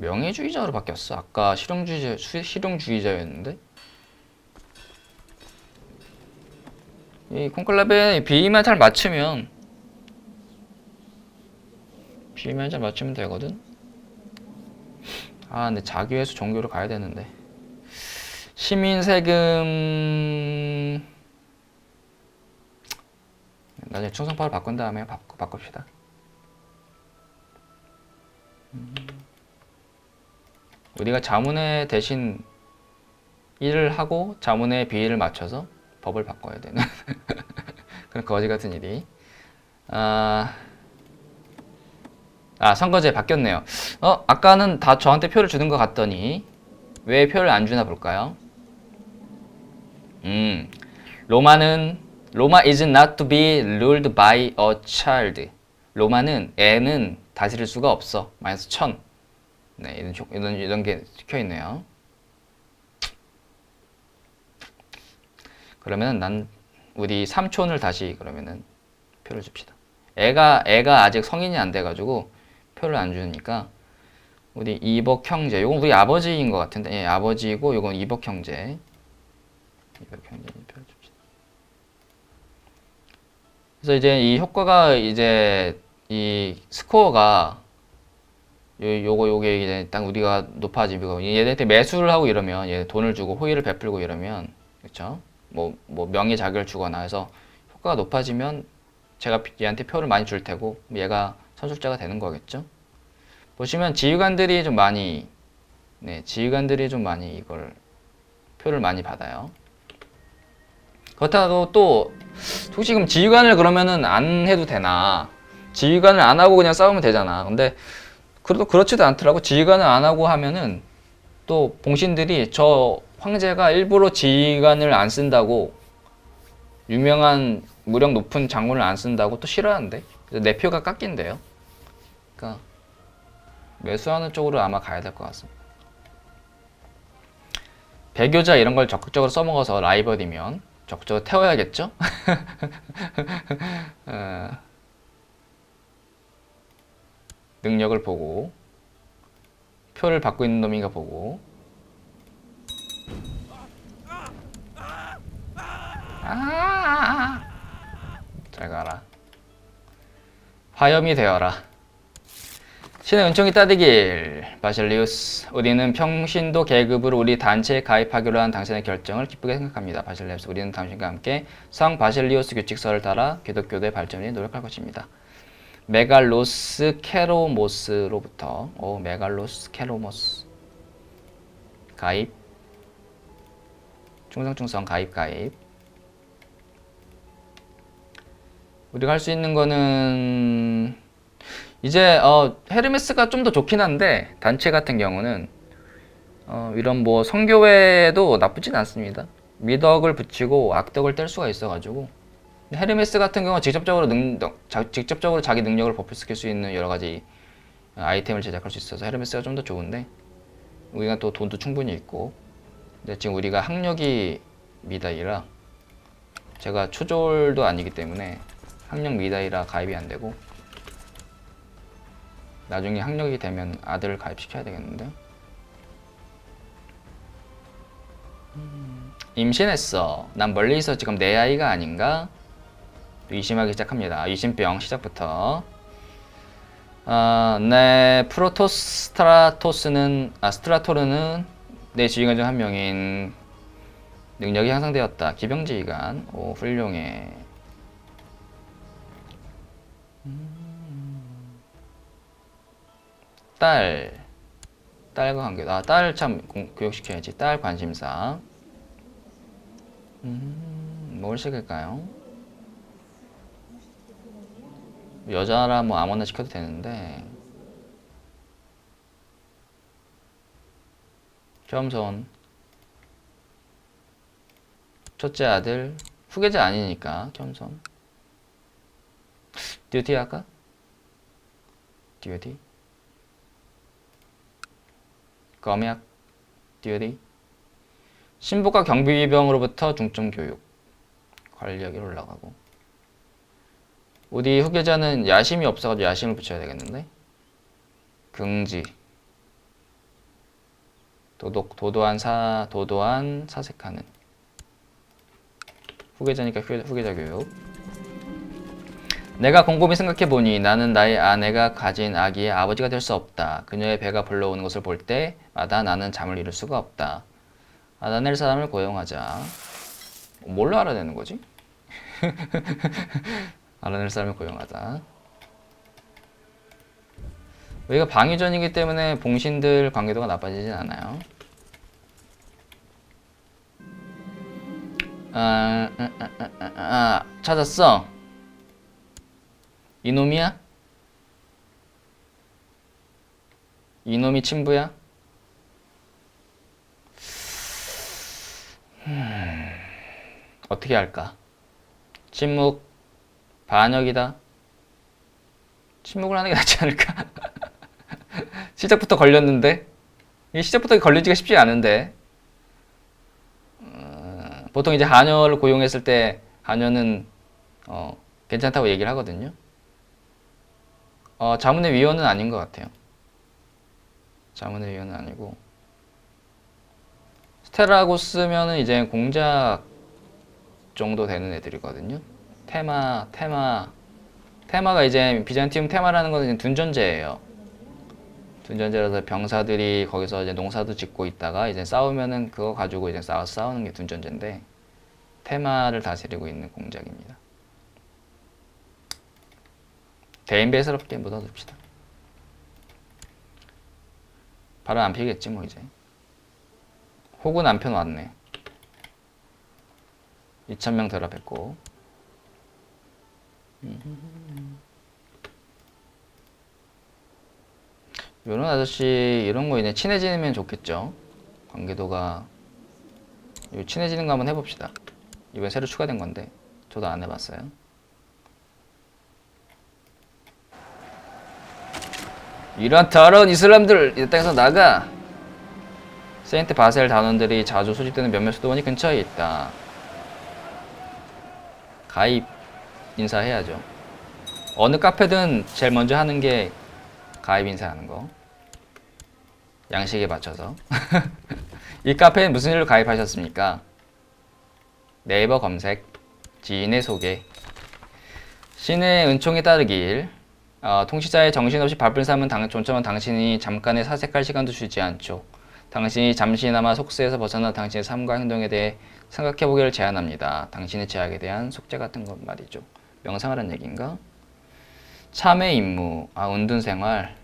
명예주의자로 바뀌었어. 아까 실용주의자 수- 실용주의자였는데. 이 콘클라베 비만 잘 맞추면 비만 잘 맞추면 되거든. 아, 근데 자기회수 종교로 가야 되는데. 시민 세금 나중에 충성파를 바꾼 다음에 바꾸, 바꿉시다. 음. 우리가 자문회 대신 일을 하고 자문회 비위를 맞춰서 법을 바꿔야 되는 그런 거지 같은 일이. 아, 아 선거제 바뀌었네요. 어 아까는 다 저한테 표를 주는 것 같더니 왜 표를 안 주나 볼까요? 음 로마는 로마 is not to be ruled by a child. 로마는 애는 다스릴 수가 없어. 마이너스 천. 네, 이런, 조- 이런, 이런 게 찍혀 있네요. 그러면 난 우리 삼촌을 다시 그러면은 표를 줍시다. 애가 애가 아직 성인이 안 돼가지고 표를 안 주니까 우리 이복 형제. 요건 우리 아버지인 것 같은데, 예, 아버지이고 요건 이복 형제. 이복 형제 표를 줍시다. 그래서 이제 이 효과가 이제 이 스코어가 요, 요거 요게 이제 딱 우리가 높아지고 얘네한테 매수를 하고 이러면 얘 돈을 주고 호의를 베풀고 이러면 그렇죠? 뭐, 뭐 명예 자격을 주거나 해서 효과가 높아지면 제가 얘한테 표를 많이 줄 테고 얘가 선출자가 되는 거겠죠? 보시면 지휘관들이 좀 많이 네, 지휘관들이 좀 많이 이걸 표를 많이 받아요. 그렇다고 또 혹시 그럼 지휘관을 그러면은 안 해도 되나? 지휘관을 안 하고 그냥 싸우면 되잖아. 근데 그래도 그렇지도 않더라고. 지휘관을 안 하고 하면은 또 봉신들이 저 황제가 일부러 지휘관을 안 쓴다고 유명한 무력 높은 장군을 안 쓴다고 또 싫어하는데 내 표가 깎인대요. 그러니까 매수하는 쪽으로 아마 가야 될 것 같습니다. 배교자 이런 걸 적극적으로 써먹어서 라이벌이면 적극적으로 태워야겠죠? 어, 능력을 보고 표를 받고 있는 놈인가 보고 아, 잘 가라. 화염이 되어라. 신의 은총이 따르길 바실리우스 우리는 평신도 계급으로 우리 단체에 가입하기로 한 당신의 결정을 기쁘게 생각합니다. 바실리우스 우리는 당신과 함께 성 바실리우스 규칙서를 따라 기독교의 발전에 노력할 것입니다. 메갈로스 케로모스로부터 오 메갈로스 케로모스. 가입. 충성충성 가입 가입. 우리가 할 수 있는 거는 이제 어, 헤르메스가 좀 더 좋긴 한데 단체 같은 경우는 어, 이런 뭐 성교회도 나쁘진 않습니다. 미덕을 붙이고 악덕을 뗄 수가 있어가지고 헤르메스 같은 경우는 직접적으로 능, 자, 직접적으로 자기 능력을 버프시킬 수 있는 여러 가지 아이템을 제작할 수 있어서 헤르메스가 좀 더 좋은데 우리가 또 돈도 충분히 있고. 근데 지금 우리가 학력이 미다이라 제가 초졸도 아니기 때문에 학력 미다이라 가입이 안 되고 나중에 학력이 되면 아들을 가입시켜야 되겠는데? 음, 임신했어. 난 멀리서 지금 내 아이가 아닌가? 또 의심하기 시작합니다. 의심병 시작부터. 아, 내 프로토스트라토스는 아 스트라토르는 내 지휘관 중 한 명인 능력이 향상되었다. 기병지휘관 오 훌륭해. 딸. 딸과 관계. 아 딸 참 교육시켜야지. 딸 관심사. 음, 뭘 시킬까요? 여자라 뭐 아무나 시켜도 되는데 겸손 첫째 아들 후계자 아니니까 겸손 듀티 할까? 듀티 검약. 듀티 신복과 경비병으로부터 중점 교육. 관리력이 올라가고 우리 후계자는 야심이 없어가지고 야심을 붙여야 되겠는데 긍지 도독 도도한 사 도도한 사색하는 후계자니까 후계, 후계자 교육. 내가 곰곰이 생각해 보니 나는 나의 아내가 가진 아기의 아버지가 될 수 없다. 그녀의 배가 불러오는 것을 볼 때마다 나는 잠을 이룰 수가 없다. 알아낼 사람을 고용하자. 뭘로 알아내는 거지? 알아낼 사람을 고용하자. 여기가 방위전이기 때문에 봉신들 관계도가 나빠지진 않아요. 아, 아, 아, 아, 아, 아, 찾았어. 이놈이야? 이놈이 친부야? 음, 어떻게 할까? 침묵, 반역이다. 침묵을 하는 게 낫지 않을까? 시작부터 걸렸는데? 이 시작부터 걸리지가 쉽지 않은데. 어, 보통 이제 한여를 고용했을 때 한여는 어, 괜찮다고 얘기를 하거든요. 어, 자문의 위원은 아닌 것 같아요. 자문의 위원은 아니고 스테라고스면은 이제 공작 정도 되는 애들이거든요. 테마, 테마, 테마가 이제 비잔티움 테마라는 것은 둔전제예요. 둔전제라서 병사들이 거기서 이제 농사도 짓고 있다가 이제 싸우면은 그거 가지고 이제 싸워 싸우는 게 둔전제인데 테마를 다스리고 있는 공작입니다. 대인배스럽게 묻어둡시다. 바로 안 피겠지 뭐 이제. 호구 남편 왔네. 2,000명 드랍했고. 요런 아저씨 이런 거 이제 친해지면 좋겠죠. 관계도가 요 친해지는 거 한번 해봅시다. 이번에 새로 추가된 건데 저도 안 해봤어요. 이런 더러운 이슬람들 이 땅에서 나가. 세인트 바셀 단원들이 자주 소집되는 몇몇 수도원이 근처에 있다. 가입 인사해야죠. 어느 카페든 제일 먼저 하는 게 가입 인사하는 거. 양식에 맞춰서. 이 카페에 무슨 일로 가입하셨습니까? 네이버 검색, 지인의 소개, 신의 은총에 따르길, 어, 통치자의 정신없이 밥을 삼은 당, 존엄한 당신이 잠깐의 사색할 시간도 주지 않죠. 당신이 잠시나마 속세에서 벗어나 당신의 삶과 행동에 대해 생각해 보기를 제안합니다. 당신의 제약에 대한 속죄 같은 것 말이죠. 명상하라는 얘기인가? 참회 임무, 아 운둔 생활.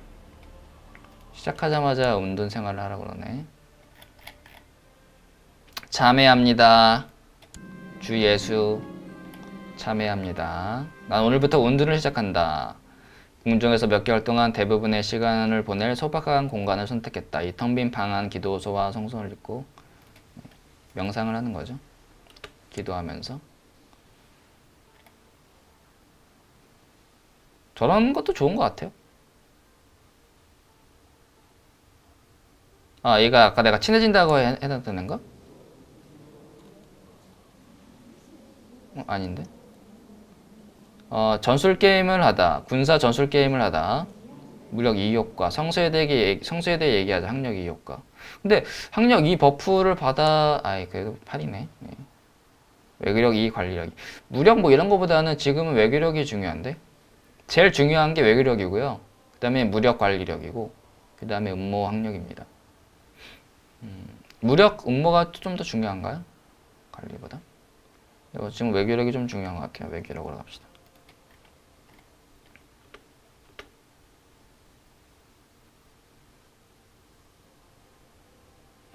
시작하자마자 운둔 생활을 하라고 그러네. 참회합니다. 주 예수 참회합니다. 난 오늘부터 운둔을 시작한다. 궁정에서 몇 개월 동안 대부분의 시간을 보낼 소박한 공간을 선택했다. 이 텅 빈 방 안 기도소와 성son을 읽고 명상을 하는 거죠. 기도하면서. 저런 것도 좋은 것 같아요. 아, 얘가 아까 내가 친해진다고 해- 해놨던 거? 어, 아닌데? 어, 전술 게임을 하다, 군사 전술 게임을 하다, 무력 2 효과, 성수에 대해, 성수에 대해 얘기하자, 학력 2 효과. 근데 학력 2 버프를 받아, 아이, 그래도 8이네. 외교력 2 관리력. 무력 뭐 이런 거보다는 지금은 외교력이 중요한데? 제일 중요한 게 외교력이고요. 그 다음에 무력 관리력이고, 그 다음에 음모 학력입니다. 음, 무력, 음모가 좀 더 중요한가요? 관리보다? 지금 외교력이 좀 중요한 것 같아요. 외교력으로 갑시다.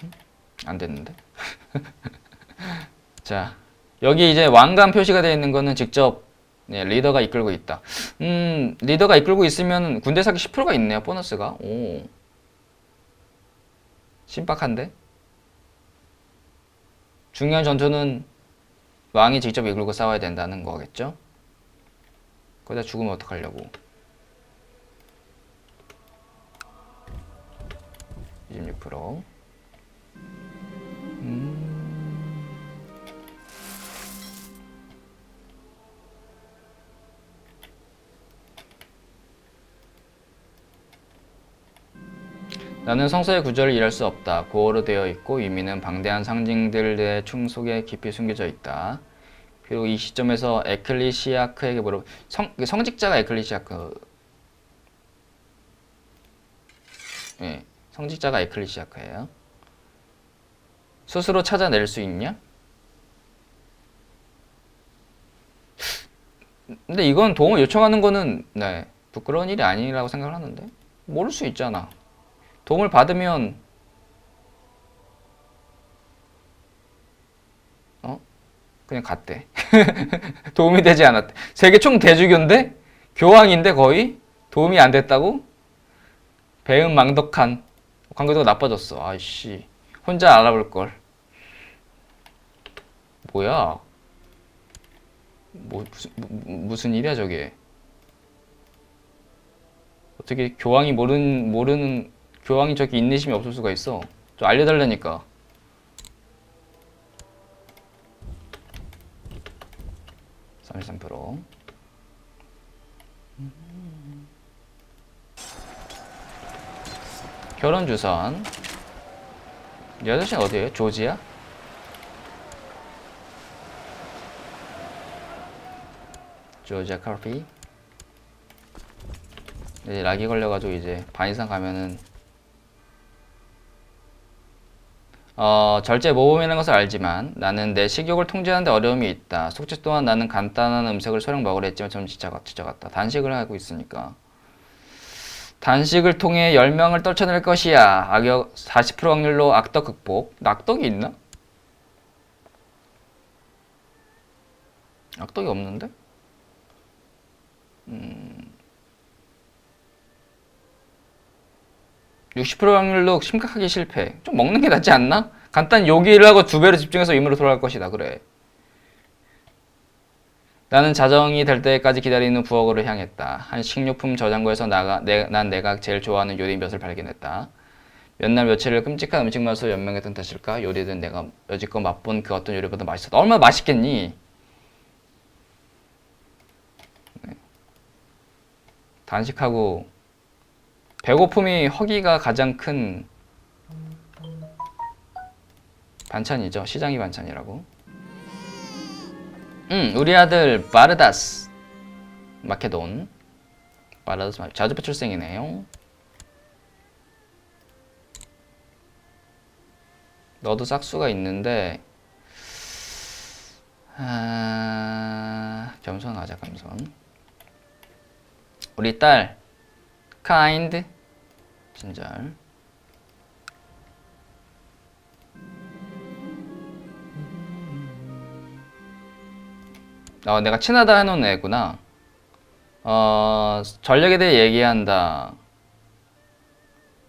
음? 안 됐는데? 자, 여기 이제 왕관 표시가 되어 있는 거는 직접 네, 리더가 이끌고 있다. 음, 리더가 이끌고 있으면 군대 사기 10%가 있네요. 보너스가. 오. 신박한데? 중요한 전투는 왕이 직접 이끌고 싸워야 된다는 거겠죠? 그러다 죽으면 어떡하려고. 26%. 나는 성서의 구절을 이해할 수 없다. 고어로 되어 있고 의미는 방대한 상징들의 충 속에 깊이 숨겨져 있다. 그리고 이 시점에서 에클리시아크에게 물어 성 성직자가 에클리시아크 예, 성직자가 에클리시아크예요. 스스로 찾아낼 수 있냐? 근데 이건 도움을 요청하는 거는 네, 부끄러운 일이 아니라고 생각을 하는데 모를 수 있잖아. 도움을 받으면 어 그냥 갔대. 도움이 되지 않았대. 세계 총 대주교인데 교황인데 거의 도움이 안 됐다고? 배은망덕한 관계도가 나빠졌어. 아이씨 혼자 알아볼 걸. 뭐야? 뭐 무슨 무- 무슨 일이야 저게? 어떻게 교황이 모르는 모르는 교황이 저기 인내심이 없을 수가 있어? 좀 알려달라니까. 삼십삼 프로. 결혼 주선. 이 아저씨는 어디에요? 조지야? 조지아 커피. 이제 락이 걸려가지고 이제 반 이상 가면은 어, 절제 모범이라는 것을 알지만 나는 내 식욕을 통제하는데 어려움이 있다. 숙제 또한 나는 간단한 음식을 소량 먹으려 했지만 좀 지쳐갔, 지쳐갔다. 단식을 하고 있으니까. 단식을 통해 열명을 떨쳐낼 것이야. 악역 40% 확률로 악덕 극복. 악덕이 있나? 악덕이 없는데? 60% 확률로 심각하게 실패. 좀 먹는 게 낫지 않나? 간단 요기를 하고 두 배로 집중해서 임무로 돌아갈 것이다. 그래. 나는 자정이 될 때까지 기다리는 부엌으로 향했다. 한 식료품 저장고에서 나가, 내, 난 내가 제일 좋아하는 요리 몇을 발견했다. 몇 날 며칠을 끔찍한 음식 맛으로 연명했던 탓일까? 요리는 내가 여지껏 맛본 그 어떤 요리보다 맛있었다. 얼마나 맛있겠니? 네. 단식하고 배고픔이 허기가 가장 큰 반찬이죠. 시장이 반찬이라고. 음, 우리 아들 바르다스 마케돈. 바르다스 마- 자주파 출생이네요. 너도 싹수가 있는데 아, 겸손 가자 겸손. 우리 딸 kind 친절 어, 내가 친하다 해놓은 애구나 어, 전력에 대해 얘기한다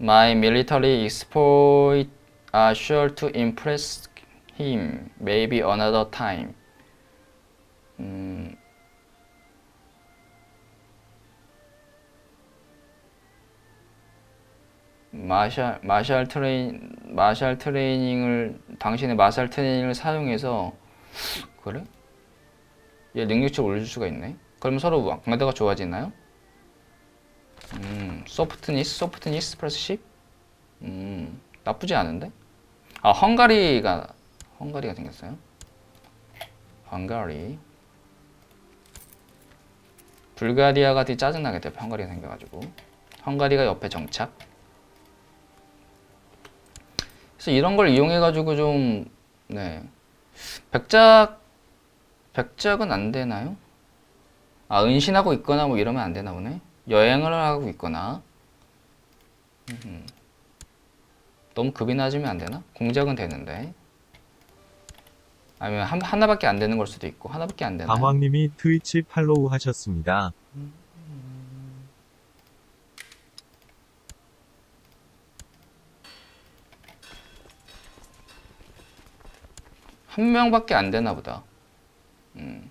My military exploit are sure to impress him maybe another time 음, 마샬 마샬 트레인 마샬 트레이닝을 당신의 마샬 트레이닝을 사용해서 그래? 얘 능력치 올려줄 수가 있네. 그러면 서로 강도가 좋아지나요? 음, 소프트니스 소프트니스 플러스 10? 음, 나쁘지 않은데? 아, 헝가리가 헝가리가 생겼어요. 헝가리. 불가리아가 되게 짜증나겠다. 헝가리가 생겨가지고. 헝가리가 옆에 정착. 그래서 이런 걸 이용해가지고 좀, 네. 백작, 백작은 안 되나요? 아, 은신하고 있거나 뭐 이러면 안 되나 보네. 여행을 하고 있거나. 음. 너무 급이 낮으면 안 되나? 공작은 되는데. 아니면 한, 하나밖에 안 되는 걸 수도 있고, 하나밖에 안 되나? 방황님이 트위치 팔로우 하셨습니다. 한 명밖에 안 되나 보다. 음.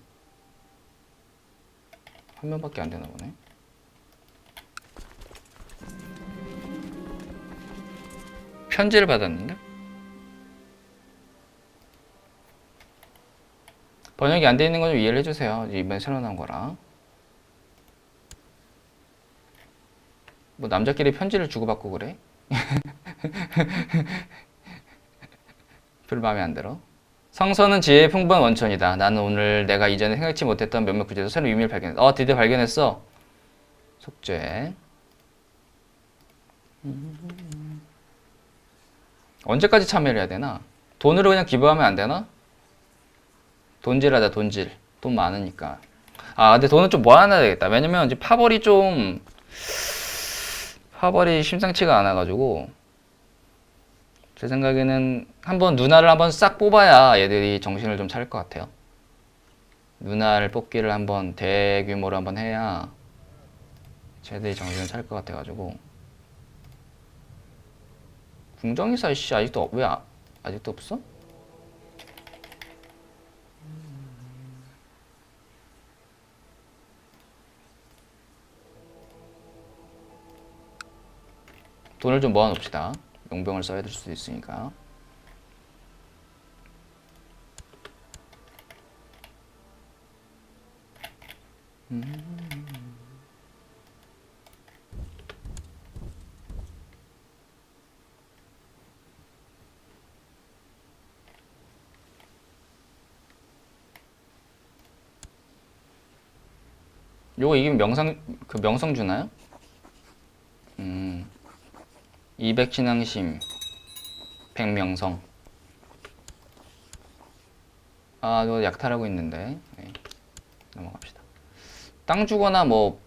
한 명밖에 안 되나 보네. 편지를 받았는데? 번역이 안 돼 있는 거좀 이해를 해주세요. 이번에 새로 나온 거라. 뭐 남자끼리 편지를 주고받고 그래? 별로 마음에 안 들어. 성서는 지혜의 풍부한 원천이다. 나는 오늘 내가 이전에 생각지 못했던 몇몇 구절에서 새로운 의미를 발견했어. 어, 드디어 발견했어. 속죄. 언제까지 참여를 해야 되나? 돈으로 그냥 기부하면 안 되나? 돈질하자, 돈질. 돈 많으니까. 아, 근데 돈은 좀 모아놔야 되겠다. 왜냐면 이제 파벌이 좀, 파벌이 심상치가 않아가지고, 제 생각에는 한번 누나를 한번 싹 뽑아야 얘들이 정신을 좀 차릴 것 같아요. 누나를 뽑기를 한번 대규모로 한번 해야 쟤들이 정신을 차릴 것 같아가지고 궁정이사 씨 아직도 없- 왜 아, 아직도 없어? 돈을 좀 모아놓읍시다. 용병을 써야 될 수도 있으니까. 요거 이기면 명상 그 명성 주나요? 음. 200 신앙심 100명성 아, 저 약탈하고 있는데 네. 넘어갑시다. 땅 주거나 뭐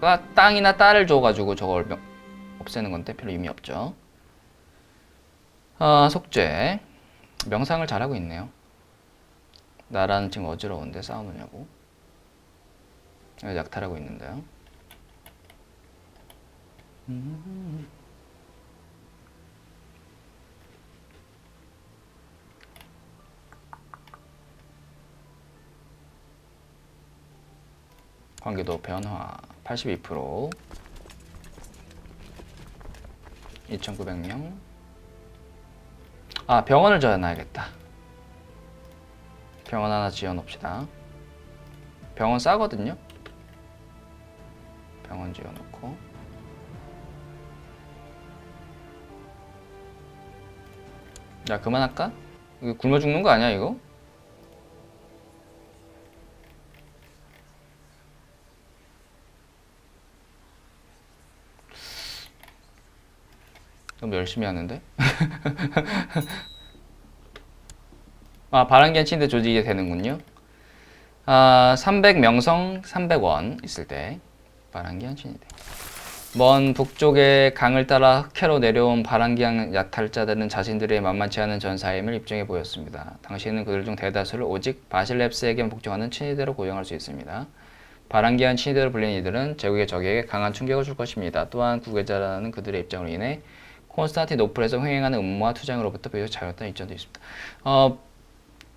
따- 땅이나 딸을 줘가지고 저걸 명- 없애는 건데 별로 의미 없죠. 아, 속죄 명상을 잘하고 있네요. 나라는 지금 어지러운데 싸우느냐고 네, 약탈하고 있는데요. 관계도 변화 82% 2,900명. 아 병원을 지어놔야겠다. 병원 하나 지어놓읍시다. 병원 싸거든요. 병원 지어놓고 야 그만할까? 굶어 죽는 거 아니야 이거? 너무 열심히 하는데? 아, 바람기한 침대 조직이 되는군요. 아, 300 명성 300원 있을 때 바람기한 침대. 먼 북쪽의 강을 따라 흑해로 내려온 바람기한 약탈자들은 자신들의 만만치 않은 전사임을 입증해 보였습니다. 당시에는 그들 중 대다수를 오직 바실랩스에게만 복종하는 친위대로 고용할 수 있습니다. 바람기한 친위대로 불리는 이들은 제국의 적에게 강한 충격을 줄 것입니다. 또한 구계자라는 그들의 입장으로 인해 콘스탄티노플에서 횡행하는 음모와 투장으로부터 비교적 자유롭다는 이점도 있습니다. 어,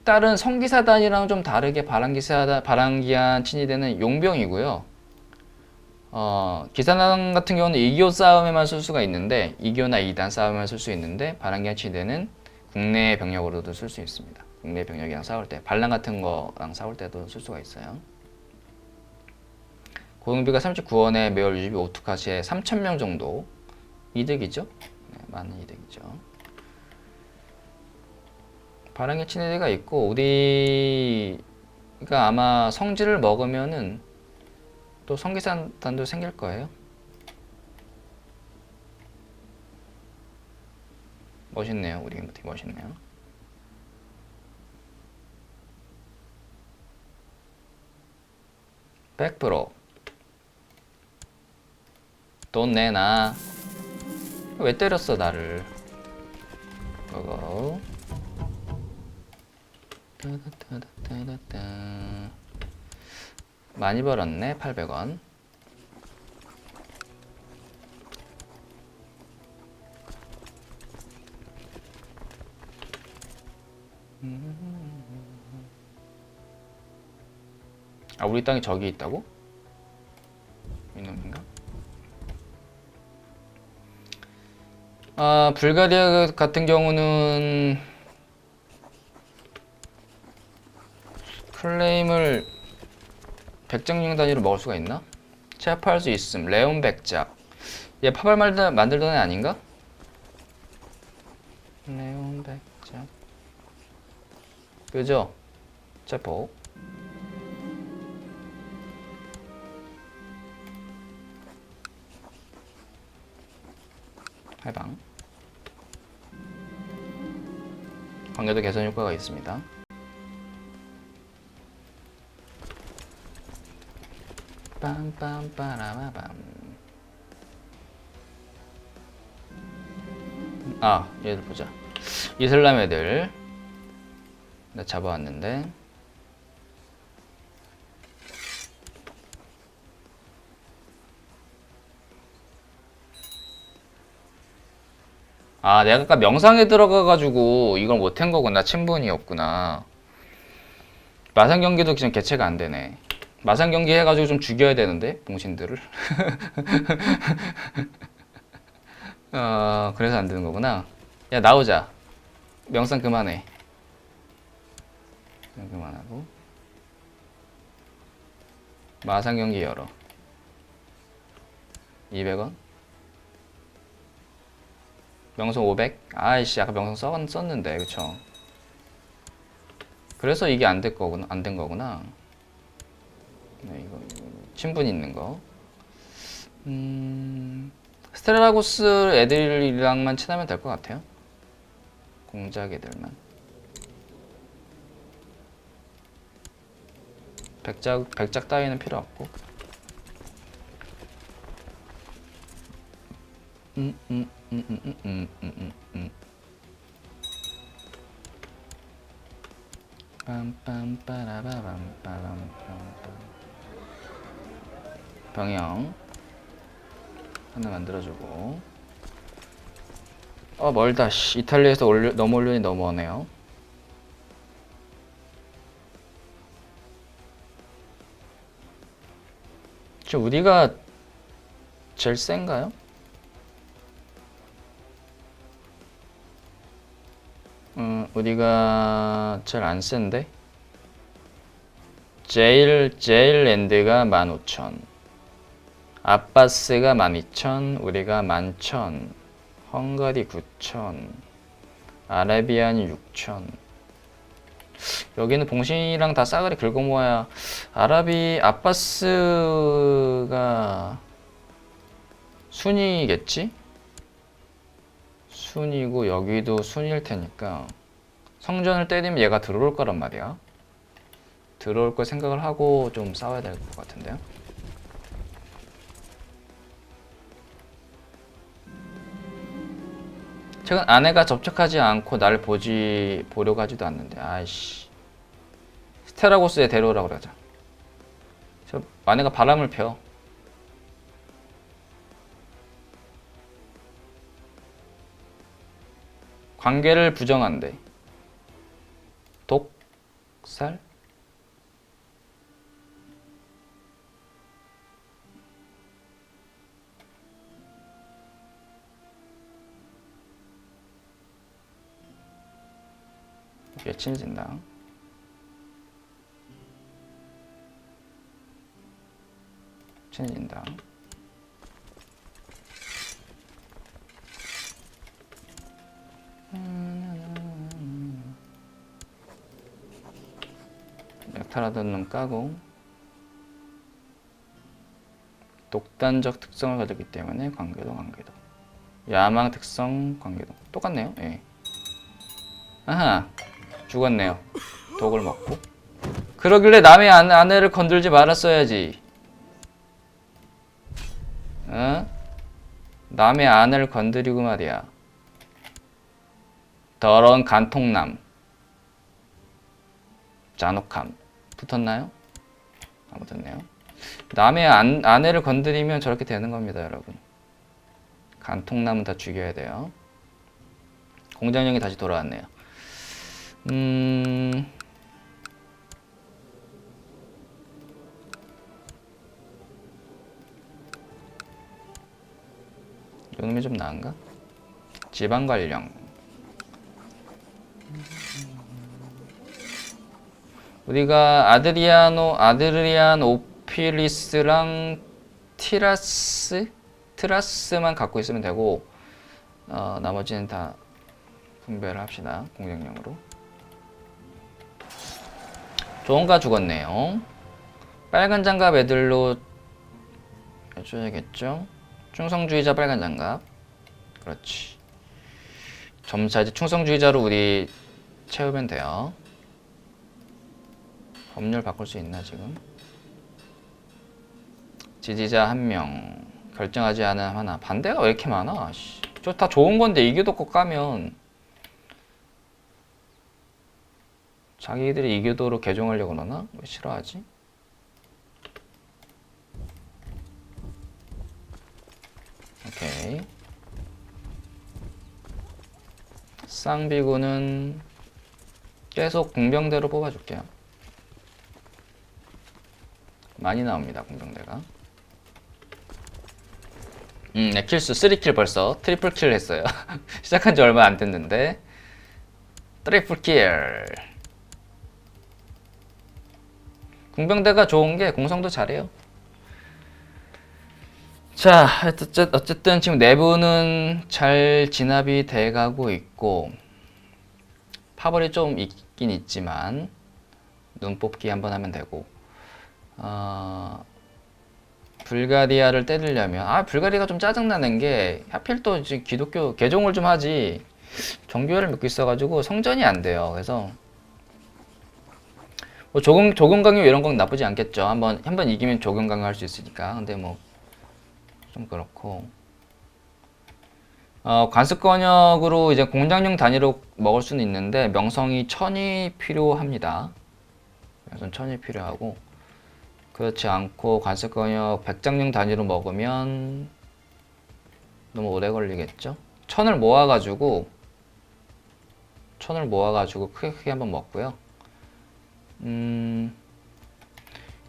다른 성기사단이랑 좀 다르게 바람기사단, 바람기한 친위대는 용병이고요. 어, 기사단 같은 경우는 2교 싸움에만 쓸 수가 있는데 2교나 2단 싸움에만 쓸 수 있는데 바람기한 친위대는 국내 병력으로도 쓸 수 있습니다. 국내 병력이랑 싸울 때 반란 같은 거랑 싸울 때도 쓸 수가 있어요. 고용비가 39원에 매월 유지비 오투카시에 3,000명 정도 이득이죠. 네, 많은 이득이죠. 바람의 친해가 있고 우리가 아마 성질을 먹으면은 또 성기산단도 생길 거예요. 멋있네요. 우리 팀 멋있네요. 백프로 돈 내놔. 왜 때렸어 나를? 그거. 따다다다다다. 많이 벌었네 800원 아 우리 땅에 적이 있다고? 이놈인가? 아 불가리아 같은 경우는 클레임을 백장용 단위로 먹을 수가 있나? 체포할 수 있음. 레온 백작. 얘 파발 만들, 만들던 애 아닌가? 레온 백작 그죠? 체포 해방 관계도 개선 효과가 있습니다 빰빰빠라바밤 아 얘들 보자. 이슬람 애들. 나 잡아왔는데. 아 내가 아까 명상에 들어가가지고 이걸 못한 거구나. 친분이었구나. 마산 경기도 지금 개최가 안 되네 마산 경기 해가지고 좀 죽여야 되는데 봉신들을. 어 그래서 안 되는 거구나. 야 나오자. 명상 그만해. 그만하고. 마산 경기 열어. 200원? 명성 500 아이씨 아까 명성 써, 썼는데 그쵸? 그래서 이게 안 될 거구나 안 된 거구나 네, 이거, 이거 친분 있는 거. 음, 스텔라고스 애들이랑만 친하면 될 것 같아요. 공작 애들만. 백작, 백작 따위는 필요 없고. 음, 음, 음, 음, 음, 음, 음, 음. 음. 빰빰빠라바밤빠밤빰빰 병영 하나 만들어주고 어 멀다 씨 이탈리아에서 올려, 넘어올려니 머네요 저 우리가 제일 센가요? 음, 우리가 제일 안 센데? 제일, 제일 랜드가 15,000. 아바스가 12,000, 우리가 11,000. 헝가리 9,000. 아라비안이 6,000. 여기는 봉신이랑 다 싸그리 긁어 모아야 아라비 아바스가 순이겠지? 순이고 여기도 순일 테니까 성전을 때리면 얘가 들어올 거란 말이야. 들어올 걸 생각을 하고 좀 싸워야 될 것 같은데요. 최근 아내가 접촉하지 않고 날 보지 보려고 하지도 않는데 아이씨 스테라고스에 데려오라고 그러자. 저 아내가 바람을 펴. 관계를 부정한대. 독살? 이게 친해진다. 친해진다. 약탈하던 놈 까고 독단적 특성을 가졌기 때문에 관계도 관계도 야망 특성 관계도 똑같네요 예. 아하 죽었네요 독을 먹고 그러길래 남의 아- 아내를 건들지 말았어야지 어? 남의 아내를 건드리고 말이야 더러운 간통남 잔혹함 붙었나요? 안 붙었네요. 남의 안, 아내를 건드리면 저렇게 되는 겁니다, 여러분. 간통남은 다 죽여야 돼요. 공장령이 다시 돌아왔네요. 음. 요놈이 좀 나은가? 지방관령. 우리가 아드리아노 아드리안 오피리스랑 티라스 트라스만 갖고 있으면 되고 어, 나머지는 다 분배를 합시다 공격력으로 좋은가 죽었네요. 빨간 장갑 애들로 해줘야겠죠? 충성주의자 빨간 장갑. 그렇지. 점차 이제 충성주의자로 우리 채우면 돼요. 법률 바꿀 수 있나 지금? 지지자 한명 결정하지 않은 하나. 반대가 왜 이렇게 많아? 저 다 좋은 건데 이교도 거 까면 자기들이 이교도로 개종하려고 그러나? 왜 싫어하지? 오케이 쌍비구는 계속 공병대로 뽑아줄게요 많이 나옵니다 공병대가 음, 네, 킬수 3킬 벌써 트리플 킬 했어요. 시작한 지 얼마 안 됐는데 트리플 킬. 공병대가 좋은 게 공성도 잘해요. 자, 어쨌- 어쨌든 지금 내부는 잘 진압이 돼가고 있고 파벌이 좀 있긴 있지만 눈 뽑기 한번 하면 되고 어, 불가리아를 때리려면 아 불가리아가 좀 짜증나는 게 하필 또 이제 기독교 개종을 좀 하지 정교회를 믿고 있어가지고 성전이 안 돼요 그래서 뭐 조금 조금 강요 이런 건 나쁘지 않겠죠 한번 한 번 이기면 조금 강요 할 수 있으니까 근데 뭐 좀 그렇고 어 관습권역으로 이제 공장용 단위로 먹을 수는 있는데 명성이 천이 필요합니다 그래서 천이 필요하고 그렇지 않고 관습권역 100장용 단위로 먹으면 너무 오래 걸리겠죠? 천을 모아가지고 천을 모아가지고 크게 크게 한번 먹고요. 음,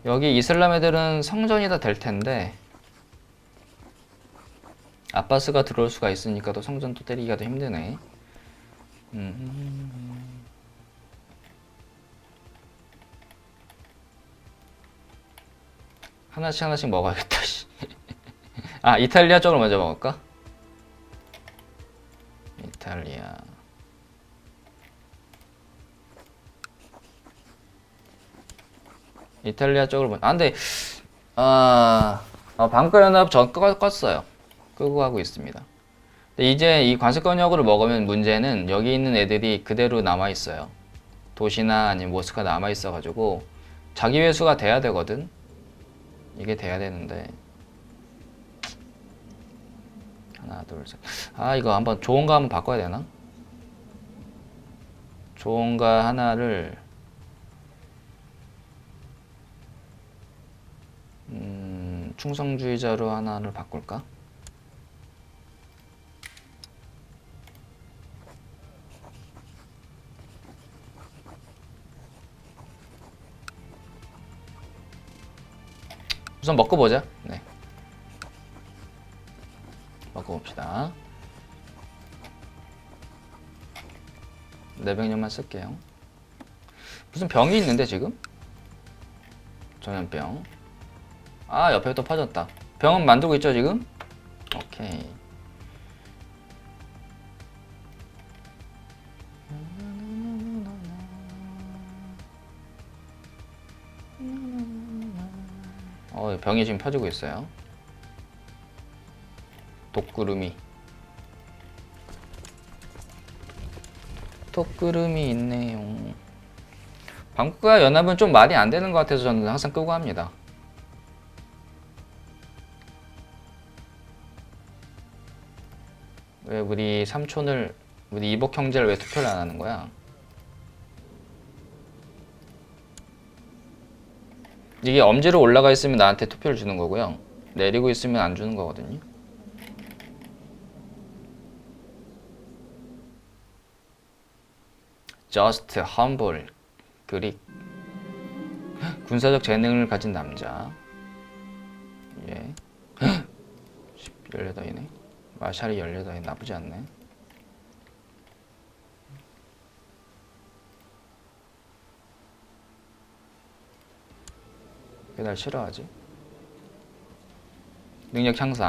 여기 이슬람 애들은 성전이 다 될 텐데 아바스가 들어올 수가 있으니까 또 성전 또 때리기가 더 힘드네. 음. 하나씩 하나씩 먹어야겠다. 씨. 아 이탈리아 쪽으로 먼저 먹을까? 이탈리아. 이탈리아 쪽으로 먼저. 아 근데 아 어, 방과 연합 전 껐, 껐어요. 끄고 하고 있습니다. 근데 이제 이 관습권역으로 먹으면 문제는 여기 있는 애들이 그대로 남아 있어요. 도시나 아니면 모스크가 남아 있어 가지고 자기 회수가 돼야 되거든. 이게 돼야 되는데 하나 둘셋아 이거 한번 좋은 거 한번 바꿔야 되나? 좋은 거 하나를 음, 충성주의자로 하나를 바꿀까? 우선 먹고 보자. 네. 먹고 봅시다. 내병력만 쓸게요. 무슨 병이 있는데 지금? 전염병. 아 옆에 또 파졌다. 병은 만들고 있죠 지금? 오케이. 어, 병이 지금 펴지고 있어요. 독구름이. 독구름이 있네요. 방구가 연합은 좀 말이 안 되는 것 같아서 저는 항상 끄고 합니다. 우리 삼촌을 우리 이복 형제를 왜 투표를 안 하는 거야? 이게 엄지로 올라가 있으면 나한테 투표를 주는 거고요. 내리고 있으면 안 주는 거거든요. Just humble 그릭 군사적 재능을 가진 남자 예 18이네 마샬이 18이 나쁘지 않네 왜 날 싫어하지? 능력 향상